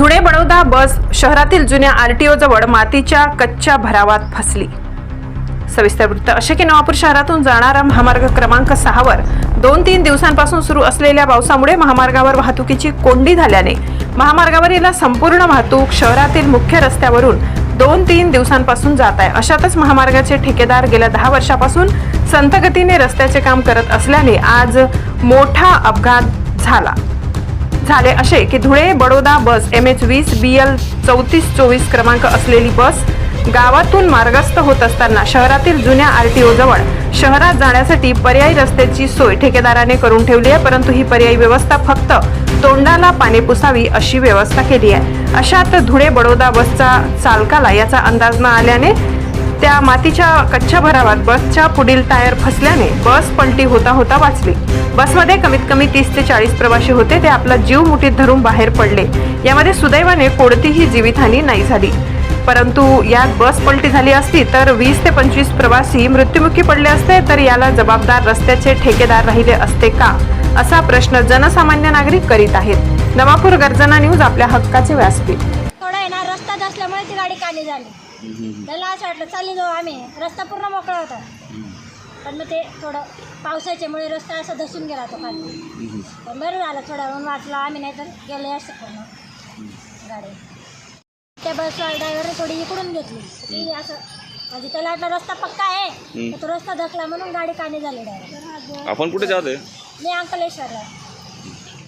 धुळे बडोदा बस शहरातील जुन्या आरटीओ जवळ मातीच्या कच्च्या भरावात फसली. सविस्तर वृत्त असे की नवापूर शहरातून जाणारा महामार्ग क्रमांक सहावर दोन तीन दिवसांपासून सुरू असलेल्या पावसामुळे महामार्गावर वाहतुकीची कोंडी झाल्याने महामार्गावरील संपूर्ण वाहतूक शहरातील मुख्य रस्त्यावरून दोन तीन दिवसांपासून जात आहे. अशातच महामार्गाचे ठेकेदार गेल्या दहा वर्षापासून संथगतीने रस्त्याचे काम करत असल्याने आज मोठा अपघात झाला. झाले असे की Dhule Baroda bus M H वीस बी एल चौतीस चोवीस क्रमांक असलेली बस गावातून मार्गस्थ होत असताना शहरातील जुन्या आर टी जवळ शहरात जाण्यासाठी पर्यायी रस्त्याची सोय ठेकेदाराने करून ठेवली आहे परंतु ही पर्यायी व्यवस्था फक्त तोंडाला पाणी पुसावी अशी व्यवस्था केली आहे. अशात धुळे बडोदा बसचा चालकाला याचा अंदाज न आल्याने त्या मातीच्या कच्च्या भरावात बसच्या पुढील टायर फसल्याने बस पलटी होता होता वाचली. बसमध्ये कमीत कमी तीस ते चाळीस प्रवासी होते ते आपला जीव मुठीत धरून बाहेर पडले. यामध्ये सुदैवाने कोणतीही जीवितहानी नाही झाली. परंतु यात बस पलटी झाली असती तर वीस ते पंचवीस प्रवासी मृत्युमुखी पडले असते तर याला जबाबदार रस्त्याचे ठेकेदार राहिले असते का? असा प्रश्न जनसामान्य नागरिक करीत आहेत. नवापूर गर्जना न्यूज आपल्या हक्काचे व्यासपीठ. थोडा येणार रस्ता असल्यामुळे ती गाडी काली झाली. त्याला असं वाटलं चालली जाऊ आम्ही. रस्ता पूर्ण मोकळा होता. पण मग ते थोडं पावसाच्यामुळे रस्ता असा धसून गेला तो खाली. पण बरं झालं थोडा वेळ वाचला आम्ही नाही तर गेले असं पूर्ण. गाडी. त्या बसवाला ड्रायव्हरने थोडी इकडून घेतली. ती असं म्हणजे त्याला वाटलं रस्ता पक्का आहे तो रस्ता धकला म्हणून गाडी काली झाली डायरेक्ट आपण कुठे जात मी अंकलेश्वरला.